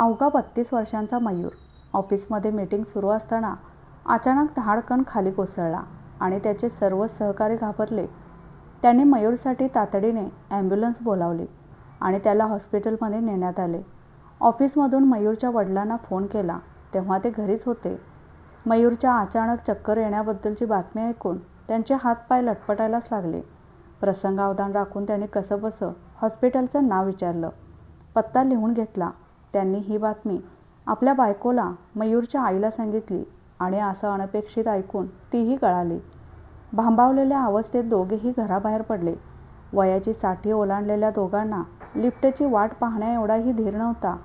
अवघा बत्तीस वर्षांचा मयूर. ऑफिसमध्ये मीटिंग सुरू असताना अचानक धाडकण खाली कोसळला आणि त्याचे सर्व सहकारी घाबरले. त्यांनी मयूरसाठी तातडीने ॲम्ब्युलन्स बोलावली आणि त्याला हॉस्पिटलमध्ये नेण्यात आले. ऑफिसमधून मयूरच्या वडिलांना फोन केला. तेव्हा ते घरीच होते. मयूरच्या अचानक चक्कर येण्याबद्दलची बातमी ऐकून त्यांचे हातपाय लटपटायलाच लागले. प्रसंगावधान राखून त्याने कसंबसं हॉस्पिटलचं नाव विचारलं. पत्ता लिहून घेतला. त्यांनी ही बातमी आपल्या बायकोला मयूरच्या आईला सांगितली आणि असं अनपेक्षित ऐकून तीही गळाली. भांबावलेल्या अवस्थेत दोघेही घराबाहेर पडले. वयाची साठी ओलांडलेल्या दोघांना लिफ्टची वाट पाहण्या एवढाही धीर नव्हता.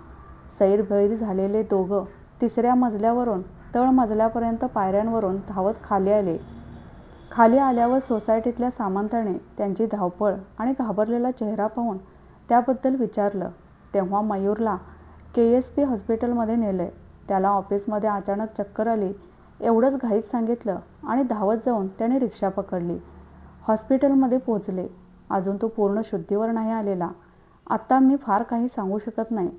सैरभैर झालेले दोघं तिसऱ्या मजल्यावरून तळ मजल्यापर्यंत पायऱ्यांवरून धावत खाली आले. खाली आल्यावर सोसायटीतल्या सामंताने त्यांची धावपळ आणि घाबरलेला चेहरा पाहून त्याबद्दल विचारलं. तेव्हा मयूरला के एस पी हॉस्पिटलमध्ये नेलं त्याला ऑफिसमध्ये अचानक चक्कर आली एवढंच घाईत सांगितलं आणि धावत जाऊन त्याने रिक्षा पकडली. हॉस्पिटलमध्ये पोचले अजून तो पूर्ण शुद्धीवर नाही आलेला. आत्ता मी फार काही सांगू शकत नाही.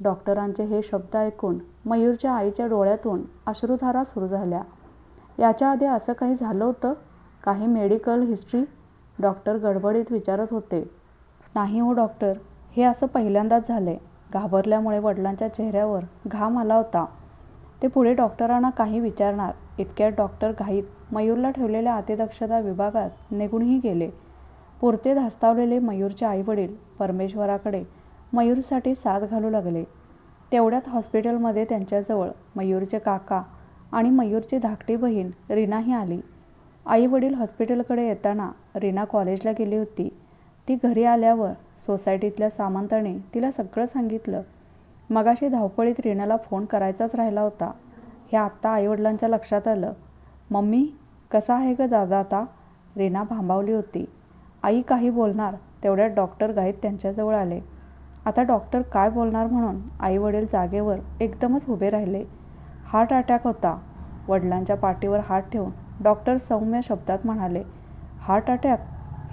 डॉक्टरांचे हे शब्द ऐकून मयूरच्या आईच्या डोळ्यातून अश्रुधारा सुरू झाल्या. याच्या आधी असं काही झालं होतं? काही मेडिकल हिस्ट्री? डॉक्टर गडबडीत विचारत होते. नाही हो डॉक्टर हे असं पहिल्यांदाच झालं आहे घाबरल्यामुळे वडिलांच्या चेहऱ्यावर घाम आला होता. ते पुढे डॉक्टरांना काही विचारणार. इतक्यात डॉक्टर घाईत मयूरला ठेवलेल्या अतिदक्षता विभागात निघूनही गेले. पुरते धास्तावलेले मयूरचे आईवडील परमेश्वराकडे मयूरसाठी साथ घालू लागले. तेवढ्यात हॉस्पिटलमध्ये त्यांच्याजवळ मयूरचे काका आणि मयूरची धाकटी बहीण रीनाही आली. आई वडील हॉस्पिटलकडे येताना रीना कॉलेजला गेली होती. ती घरी आल्यावर सोसायटीतल्या सामंताने तिला सगळं सांगितलं. मगाशी धावपळीत रीणाला फोन करायचाच राहिला होता. हे आत्ता आईवडिलांच्या लक्षात आलं. मम्मी कसा आहे ग दादा आता? रीना भांबावली होती. आई काही बोलणार तेवढ्यात डॉक्टर गाईत त्यांच्याजवळ आले. आता डॉक्टर काय बोलणार म्हणून आई वडील जागेवर एकदमच उभे राहिले. हार्ट अटॅक होता. वडिलांच्या पाठीवर हात ठेवून डॉक्टर सौम्य शब्दात म्हणाले हार्ट अटॅक?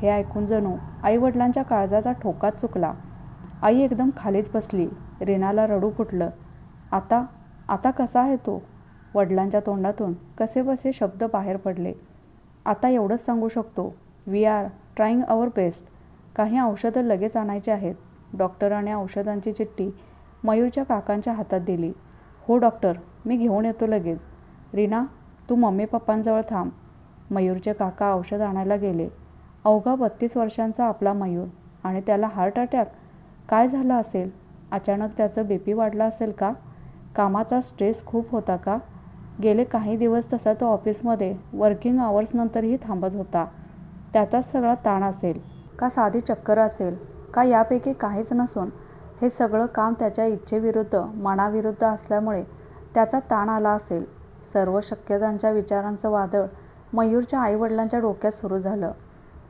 हे ऐकून जणू आईवडिलांच्या काळजाचा ठोकाच चुकला. आई एकदम खालीच बसली. रीनाला रडू फुटलं. आता आता कसा आहे तो? वडिलांच्या तोंडातून कसेबसे शब्द बाहेर पडले. आता एवढंच सांगू शकतो. We are trying our best काही औषधं लगेच आणायची आहेत. डॉक्टराने औषधांची चिठ्ठी मयूरच्या काकांच्या हातात दिली. हो डॉक्टर मी घेऊन येतो लगेच. रीना तू मम्मी पप्पांजवळ थांब. मयूरचे काका औषध आणायला गेले. अवघा बत्तीस वर्षांचा आपला मयूर आणि त्याला हार्ट अटॅक काय झालं असेल? अचानक त्याचं बी पी वाढला असेल का? कामाचा स्ट्रेस खूप होता का? गेले काही दिवस तसा तो ऑफिसमध्ये वर्किंग आवर्सनंतरही थांबत होता. त्याचाच सगळा ताण असेल का साधी चक्कर असेल का यापैकी काहीच नसून हे सगळं काम त्याच्या इच्छेविरुद्ध मनाविरुद्ध असल्यामुळे त्याचा ताण आला असेल. सर्व शक्यतांच्या विचारांचं वादळ मयूरच्या आईवडिलांच्या डोक्यात सुरू झालं.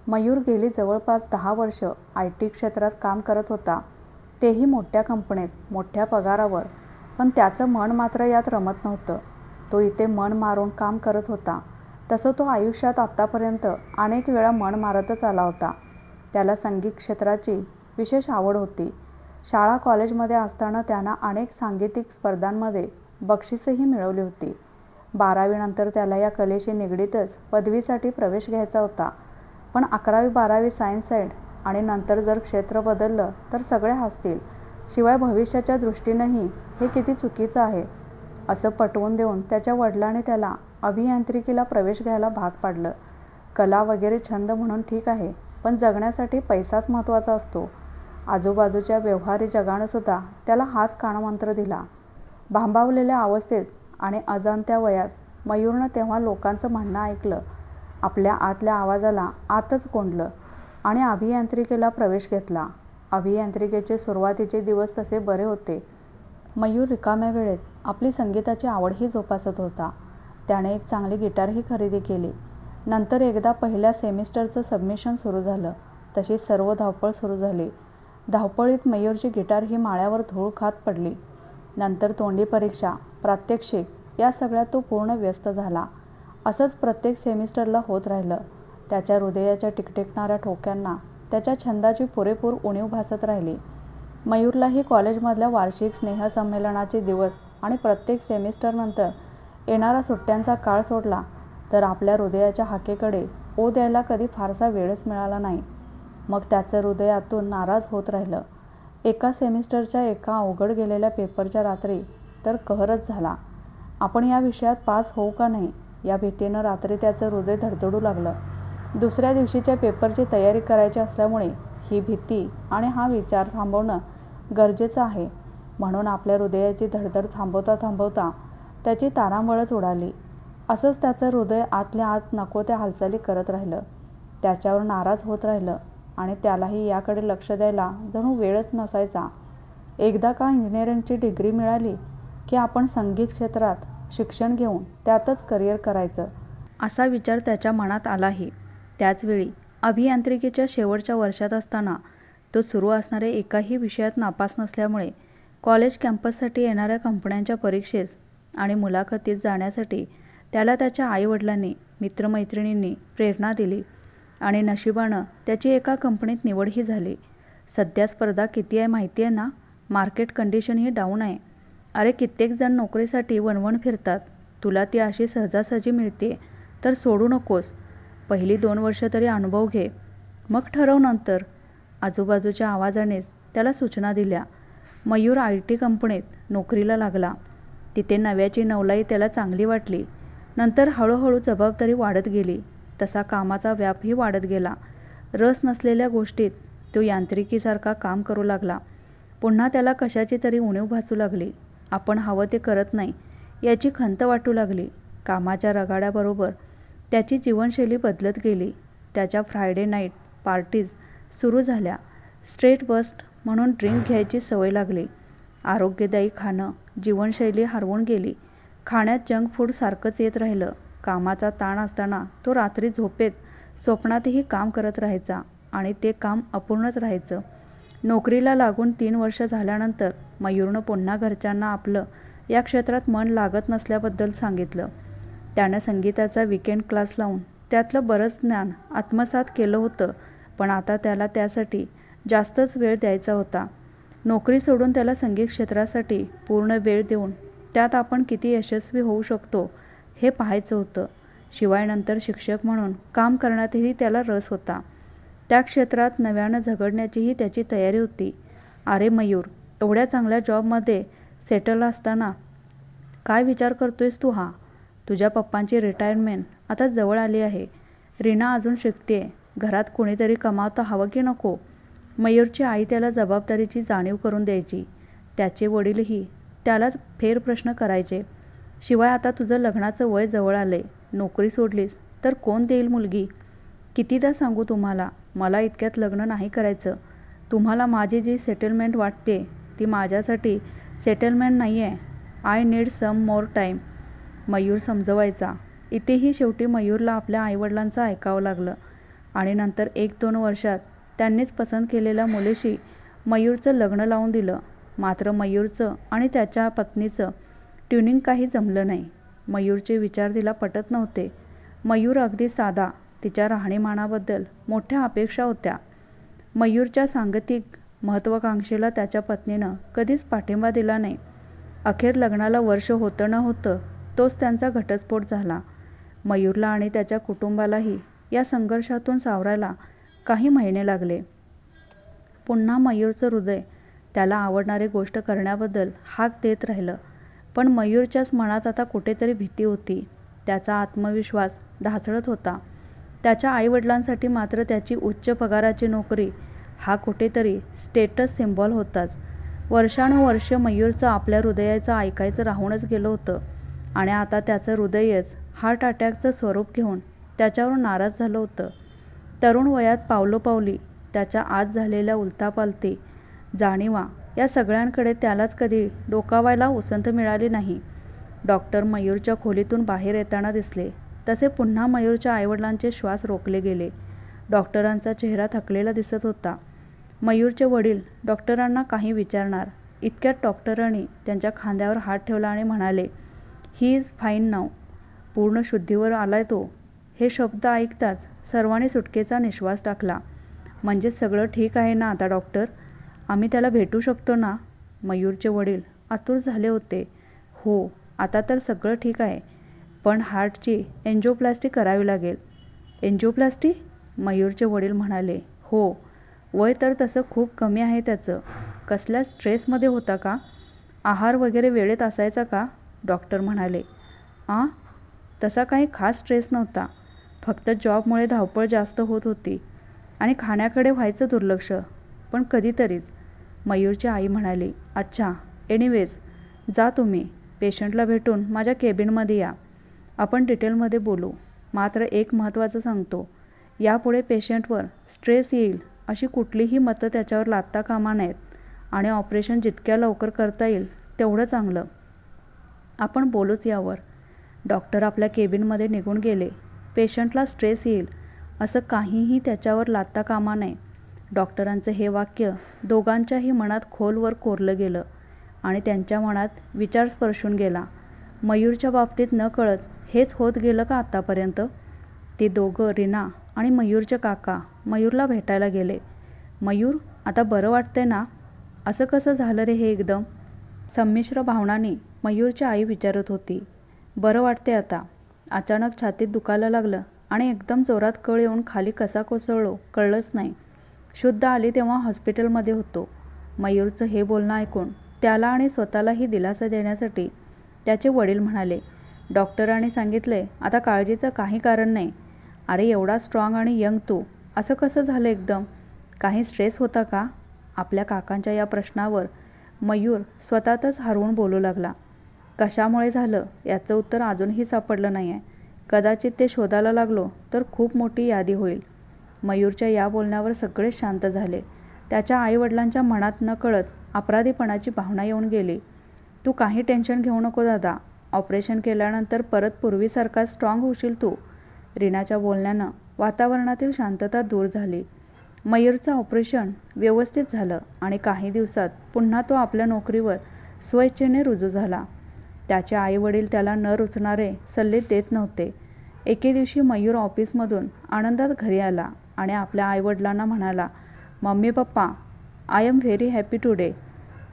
मयूर गेली जवळपास दहा वर्ष आय टी क्षेत्रात काम करत होता. तेही मोठ्या कंपनीत मोठ्या पगारावर. पण त्याचं मन मात्र यात रमत नव्हतं. तो इथे मन मारून काम करत होता. तसं तो आयुष्यात आत्तापर्यंत अनेक वेळा मन मारतच आला होता. त्याला संगीत क्षेत्राची विशेष आवड होती. शाळा कॉलेजमध्ये असताना त्यांना अनेक सांगीतिक स्पर्धांमध्ये बक्षिसंही मिळवली होती. बारावीनंतर त्याला या कलेशी निगडीतच पदवीसाठी प्रवेश घ्यायचा होता. पण अकरावी बारावी सायन्स साईड आणि नंतर जर क्षेत्र बदललं तर सगळे हसतील. शिवाय भविष्याच्या दृष्टीनंही हे किती चुकीचं आहे असं पटवून देऊन त्याच्या वडिलांनी त्याला अभियांत्रिकीला प्रवेश घ्यायला भाग पाडलं. कला वगैरे छंद म्हणून ठीक आहे पण जगण्यासाठी पैसाच महत्त्वाचा असतो. आजूबाजूच्या व्यवहारी जगानंसुद्धा त्याला हाच कानमंत्र दिला. भांबावलेल्या अवस्थेत आणि अजाणत्या वयात मयूरनं तेव्हा लोकांचं म्हणणं ऐकलं आपल्या आतल्या आवाजाला आतच कोंडलं आणि अभियांत्रिकेला प्रवेश घेतला. अभियांत्रिकेचे सुरुवातीचे दिवस तसे बरे होते. मयूर रिकाम्या वेळेत आपली संगीताची आवडही जोपासत होता. त्याने एक चांगली गिटारही खरेदी केली. नंतर एकदा पहिल्या सेमिस्टरचं सबमिशन सुरू झालं. तशी सर्व धावपळ सुरू झाली. धावपळीत मयूरची गिटार ही माळ्यावर धूळ खात पडली. नंतर तोंडी परीक्षा प्रात्यक्षिक या सगळ्यात तो पूर्ण व्यस्त झाला. असंच प्रत्येक सेमिस्टरला होत राहिलं. त्याच्या हृदयाच्या टिकटिकणाऱ्या ठोक्यांना त्याच्या छंदाची पुरेपूर उणीव भासत राहिली. मयूरलाही कॉलेजमधल्या वार्षिक स्नेहसंमेलनाचे दिवस आणि प्रत्येक सेमिस्टरनंतर येणारा सुट्ट्यांचा काळ सोडला तर आपल्या हृदयाच्या हाकेकडे ओ द्यायला कधी फारसा वेळच मिळाला नाही. मग त्याचं हृदयातून नाराज होत राहिलं. एका सेमिस्टरच्या एका अवघड गेलेल्या पेपरच्या रात्री तर कहरच झाला. आपण या विषयात पास होऊ का नाही? या भीतीनं रात्री त्याचं हृदय धडधडू लागलं. दुसऱ्या दिवशीच्या पेपरची तयारी करायची असल्यामुळे ही भीती आणि हा विचार थांबवणं गरजेचं आहे. म्हणून आपल्या हृदयाची धडधड थांबवता थांबवता त्याची तारांबळच उडाली. असंच त्याचं हृदय आतल्या आत नको त्या हालचाली करत राहिलं. त्याच्यावर नाराज होत राहिलं आणि त्यालाही याकडे लक्ष द्यायला जणू वेळच नसायचा. एकदा का इंजिनिअरिंगची डिग्री मिळाली की आपण संगीत क्षेत्रात शिक्षण घेऊन त्यातच करिअर करायचं. असा विचार त्याच्या मनात आलाही. त्याचवेळी अभियांत्रिकीच्या शेवटच्या वर्षात असताना तो सुरू असणाऱ्या एकाही विषयात नापास नसल्यामुळे कॉलेज कॅम्पससाठी येणाऱ्या कंपन्यांच्या परीक्षेस आणि मुलाखतीत जाण्यासाठी त्याला त्याच्या आईवडिलांनी मित्रमैत्रिणींनी प्रेरणा दिली आणि नशिबानं त्याची एका कंपनीत निवडही झाली. सध्या स्पर्धा किती आहे माहिती आहे ना? मार्केट कंडिशनही डाऊन आहे. अरे कित्येक जण नोकरीसाठी वणवण फिरतात. तुला ती अशी सहजासहजी मिळते तर सोडू नकोस. पहिली दोन वर्ष तरी अनुभव घे. मग ठरव नंतर. आजूबाजूच्या आवाजानेच त्याला सूचना दिल्या. मयूर आय टी कंपनीत नोकरीला लागला. तिथे नव्याची नवलाई त्याला चांगली वाटली. नंतर हळूहळू जबाबदारी वाढत गेली. तसा कामाचा व्यापही वाढत गेला. रस नसलेल्या गोष्टीत तो यांत्रिकीसारखा काम करू लागला. पुन्हा त्याला कशाची तरी उणीव भासू लागली. आपण हवं ते करत नाही याची खंत वाटू लागली. कामाच्या रगाड्याबरोबर त्याची जीवनशैली बदलत गेली. त्याच्या फ्रायडे नाईट पार्टीज सुरू झाल्या. स्ट्रेट बस्ट म्हणून ड्रिंक घ्यायची सवय लागली. आरोग्यदायी खाणं जीवनशैली हरवून गेली. खाण्यात जंक फूड सारखंच येत राहिलं. कामाचा ताण असताना तो रात्री झोपेत स्वप्नातही काम करत राहायचा आणि ते काम अपूर्णच राहायचं. नोकरीला लागून तीन वर्ष झाल्यानंतर मयूरनं पुन्हा घरच्यांना आपलं या क्षेत्रात मन लागत नसल्याबद्दल सांगितलं. त्यानं संगीताचा विकेंड क्लास लावून त्यातलं बरंच ज्ञान आत्मसात केलं होतं पण आता त्याला त्यासाठी जास्तच वेळ द्यायचा होता. नोकरी सोडून त्याला संगीत क्षेत्रासाठी पूर्ण वेळ देऊन त्यात आपण किती यशस्वी होऊ शकतो हे पाहायचं होतं. शिवाय नंतर शिक्षक म्हणून काम करण्यातही त्याला रस होता. त्या क्षेत्रात नव्यानं झगडण्याचीही त्याची तयारी होती. अरे मयूर एवढ्या चांगल्या जॉबमध्ये सेटल असताना काय विचार करतोयस तू हा? तुझ्या पप्पांची रिटायरमेंट आता जवळ आली आहे. रीना अजून शिकते घरात कोणीतरी कमावता हवं की नको? मयूरची आई त्याला जबाबदारीची जाणीव करून द्यायची. त्याचे वडीलही त्यालाच फेरप्रश्न करायचे. शिवाय आता तुझं लग्नाचं वय जवळ आलंय. नोकरी सोडलीस तर कोण देईल मुलगी? कितीदा सांगू तुम्हाला? मला इतक्यात लग्न नाही करायचं. तुम्हाला माझी जी सेटलमेंट वाटते ती माझ्यासाठी सेटलमेंट नाही आहे I need some more time Mayur समजवायचा. इथेही शेवटी मयूरला आपल्या आईवडिलांचं ऐकावं लागलं. आणि नंतर एक दोन वर्षात त्यांनीच पसंत केलेल्या मुलीशी मयूरचं लग्न लावून दिलं. मात्र मयूरचं आणि त्याच्या पत्नीचं ट्युनिंग काही जमलं नाही. मयूरचे विचार तिला पटत नव्हते. मयूर अगदी साधा तिच्या राहणीमानाबद्दल मोठ्या अपेक्षा होत्या. मयूरच्या सांगतिक महत्त्वाकांक्षेला त्याच्या पत्नीनं कधीच पाठिंबा दिला नाही. अखेर लग्नाला वर्ष होतं न होतं तोच त्यांचा घटस्फोट झाला. मयूरला आणि त्याच्या कुटुंबालाही या संघर्षातून सावरायला काही महिने लागले. पुन्हा मयूरचं हृदय त्याला आवडणारी गोष्ट करण्याबद्दल हाक देत राहिलं. पण मयूरच्याच मनात आता कुठेतरी भीती होती. त्याचा आत्मविश्वास ढासळत होता. त्याच्या आईवडिलांसाठी मात्र त्याची उच्च पगाराची नोकरी हा कुठेतरी स्टेटस सिम्बॉल होताच. वर्षानुवर्ष मयूरचं आपल्या हृदयाचं ऐकायचं राहूनच गेलं होतं आणि आता त्याचं हृदयच हार्ट अटॅकचं स्वरूप घेऊन त्याच्यावर नाराज झालं होतं. तरुण वयात पावलोपावली त्याच्या आत झालेल्या उलतापालती जाणीवा या सगळ्यांकडे त्यालाच कधी डोकावायला उसंत मिळाली नाही. डॉक्टर मयूरच्या खोलीतून बाहेर येताना दिसले. तसे पुन्हा मयूरच्या आईवडिलांचे श्वास रोखले गेले. डॉक्टरांचा चेहरा थकलेला दिसत होता. मयूरचे वडील डॉक्टरांना काही विचारणार. इतक्यात डॉक्टरांनी त्यांच्या खांद्यावर हात ठेवला आणि म्हणाले ही इज फाईन नाव. पूर्ण शुद्धीवर आलाय तो. हे शब्द ऐकताच सर्वांनी सुटकेचा निश्वास टाकला. म्हणजे सगळं ठीक आहे ना आता डॉक्टर? आम्ही त्याला भेटू शकतो ना? मयूरचे वडील आतुर झाले होते. हो आता तर सगळं ठीक आहे. पण हार्टची एन्जिओप्लास्टी करावी लागेल. एन्जिओप्लास्टी मयूरचे वडील म्हणाले हो वय तर तसं खूप कमी आहे त्याचं. कसल्या स्ट्रेसमध्ये होता का? आहार वगैरे वेळेत असायचा का? डॉक्टर म्हणाले आ तसा काही खास स्ट्रेस नव्हता. फक्त जॉबमुळे धावपळ जास्त होत होती आणि खाण्याकडे व्हायचं दुर्लक्ष. पण कधीतरीच. मयूरची आई म्हणाली अच्छा एनिवेज जा तुम्ही. पेशंटला भेटून माझ्या केबिनमध्ये या. आपण डिटेलमध्ये बोलू. मात्र एक महत्त्वाचं सांगतो. यापुढे पेशंटवर स्ट्रेस येईल अशी कुठलीही मतं त्याच्यावर लादता कामा नयेत आणि ऑपरेशन जितक्या लवकर करता येईल तेवढं चांगलं. आपण बोलूच यावर. डॉक्टर आपल्या केबिनमध्ये निघून गेले. पेशंटला स्ट्रेस येईल असं काहीही त्याच्यावर लादता कामा नये. डॉक्टरांचं हे वाक्य दोघांच्याही मनात खोलवर कोरलं गेलं आणि त्यांच्या मनात विचार स्पर्शून गेला. मयूरच्या बाबतीत न कळत हेच होत गेलं का आत्तापर्यंत ते दोघं रीना आणि मयूरचे काका मयूरला भेटायला गेले. मयूर आता बरं वाटतंय ना? असं कसं झालं रे हे एकदम? संमिश्र भावनाने मयूरची आई विचारत होती. बरं वाटते आता. अचानक छातीत दुखायला लागलं आणि एकदम जोरात कळ येऊन खाली कसा कोसळलो कळलंच नाही. शुद्ध आली तेव्हा हॉस्पिटलमध्ये होतो. मयूरचं हे बोलणं ऐकून त्याला आणि स्वतःलाही दिलासा देण्यासाठी त्याचे वडील म्हणाले डॉक्टरांनी सांगितले आता काळजीचं काही कारण नाही. अरे एवढा स्ट्रॉंग आणि यंग तू असं कसं झालं एकदम? काही स्ट्रेस होता का? आपल्या काकांच्या या प्रश्नावर मयूर स्वतःतच हरवून बोलू लागला. कशामुळे झालं? याचं उत्तर अजूनही सापडलं नाही आहे कदाचित ते शोधायला लागलो तर खूप मोठी यादी होईल. मयूरच्या या बोलण्यावर सगळेच शांत झाले. त्याच्या आईवडिलांच्या मनात न कळत अपराधीपणाची भावना येऊन गेली. तू काही टेन्शन घेऊ नको दादा ऑपरेशन केल्यानंतर परत पूर्वीसारखा स्ट्रॉंग होशील तू. रीनाच्या बोलण्यानं वातावरणातील शांतता दूर झाली. मयूरचं ऑपरेशन व्यवस्थित झालं आणि काही दिवसात पुन्हा तो आपल्या नोकरीवर स्वेच्छेने रुजू झाला. त्याचे आईवडील त्याला न रुचणारे सल्ले देत नव्हते. एके दिवशी मयूर ऑफिसमधून आनंदात घरी आला आणि आपल्या आईवडिलांना म्हणाला mummy papa I am very happy today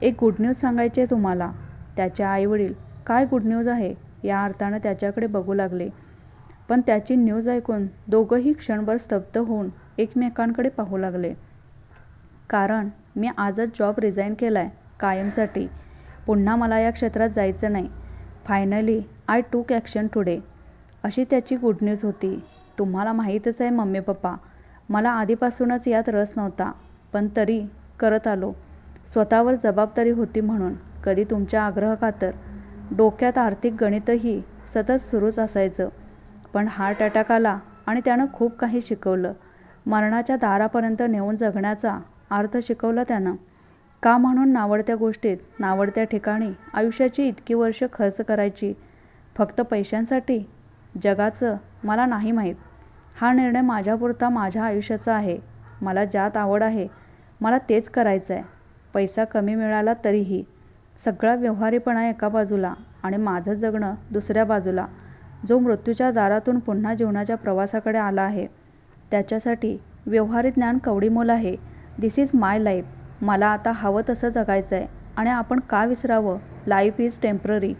एक गुड न्यूज सांगायचे तुम्हाला. त्याचे आईवडील काय गुड न्यूज आहे? या अर्थानं त्याच्याकडे बघू लागले. पण त्याची न्यूज ऐकून दोघंही क्षणभर स्तब्ध होऊन एकमेकांकडे पाहू लागले. कारण मी आजच जॉब रिझाईन केला आहे कायमसाठी. पुन्हा मला या क्षेत्रात जायचं नाही. Finally I took action today अशी त्याची गुड न्यूज होती. तुम्हाला माहीतच आहे मम्मी पप्पा मला आधीपासूनच यात रस नव्हता पण तरी करत आलो. स्वतःवर जबाबदारी होती म्हणून. कधी तुमच्या आग्रहखातर डोक्यात आर्थिक गणितही सतत सुरूच असायचं. पण हार्ट अटॅक आला आणि त्यानं खूप काही शिकवलं. मरणाच्या दारापर्यंत नेऊन जगण्याचा अर्थ शिकवला त्यानं. का म्हणून नावडत्या गोष्टीत नावडत्या ठिकाणी आयुष्याची इतकी वर्ष खर्च करायची? फक्त पैशांसाठी? जगाचं मला नाही माहीत. हा निर्णय माझ्यापुरता माझ्या आयुष्याचा आहे. मला ज्यात आवड आहे मला तेच करायचं आहे पैसा कमी मिळाला तरीही. सगळा व्यवहारीपणा एका बाजूला आणि माझं जगणं दुसऱ्या बाजूला जो मृत्यूच्या दारातून पुन्हा जीवनाच्या प्रवासाकडे आला आहे त्याच्यासाठी व्यवहारी ज्ञान कवडीमोल आहे. दिस इज माय लाईफ मला आता हवं तसं जगायचं आहे आणि आपण का विसरावं? लाईफ इज टेंपररी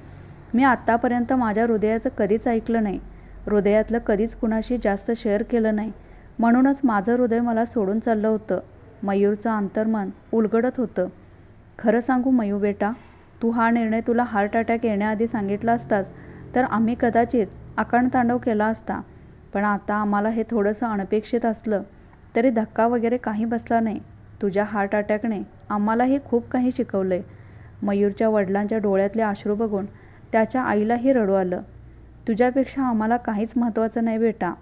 मी आत्तापर्यंत माझ्या हृदयाचं कधीच ऐकलं नाही. हृदयातलं कधीच कुणाशी जास्त शेअर केलं नाही. म्हणूनच माझं हृदय मला सोडून चाललं होतं. मयूरचं अंतर्मन उलगडत होतं. खरं सांगू मयू बेटा तू हा निर्णय तुला हार्ट अटॅक येण्याआधी सांगितला असतास तर आम्ही कदाचित आकांडतांडव केला असता. पण आता आम्हाला हे थोडंसं अनपेक्षित असलं तरी धक्का वगैरे काही बसला नाही. तुझ्या हार्ट अटॅकने आम्हालाही खूप काही शिकवलं आहे मयूरच्या वडिलांच्या डोळ्यातले अश्रू बघून त्याच्या आईलाही रडू आलं. तुझ्यापेक्षा आम्हाला काहीच महत्त्वाचं नाही बेटा.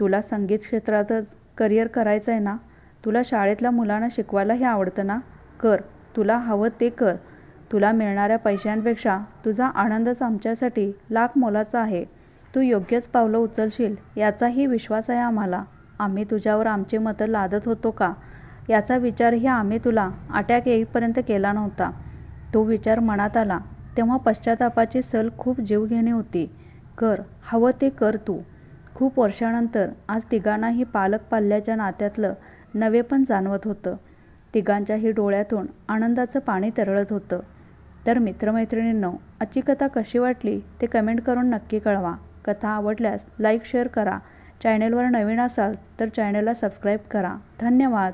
तुला संगीत क्षेत्रातच करिअर करायचं आहे ना? तुला शाळेतल्या मुलांना शिकवायलाही आवडतं ना? कर तुला हवं ते कर. तुला मिळणाऱ्या पैशांपेक्षा तुझा आनंदच आमच्यासाठी लाख मोलाचा आहे. तू योग्यच पावलं उचलशील याचाही विश्वास आहे आम्हाला. आम्ही तुझ्यावर आमची मतं लादत होतो का? याचा विचारही आम्ही तुला अटॅक येईपर्यंत केला नव्हता. तो विचार मनात आला. तेव्हा पश्चातापाची सल खूप जीवघेणी होती. कर हवं ते कर तू. खूप वर्षानंतर आज तिघांनाही पालक पाल्याच्या नात्यातलं नवे पण जाणवत होतं. तिघांच्याही डोळ्यातून आनंदाचं पाणी तरळत होतं. तर मित्रमैत्रिणींनो आजची कथा कशी वाटली ते कमेंट करून नक्की कळवा. कथा आवडल्यास लाईक शेअर करा. चॅनेलवर नवीन असाल तर चॅनेलला सबस्क्राईब करा. धन्यवाद.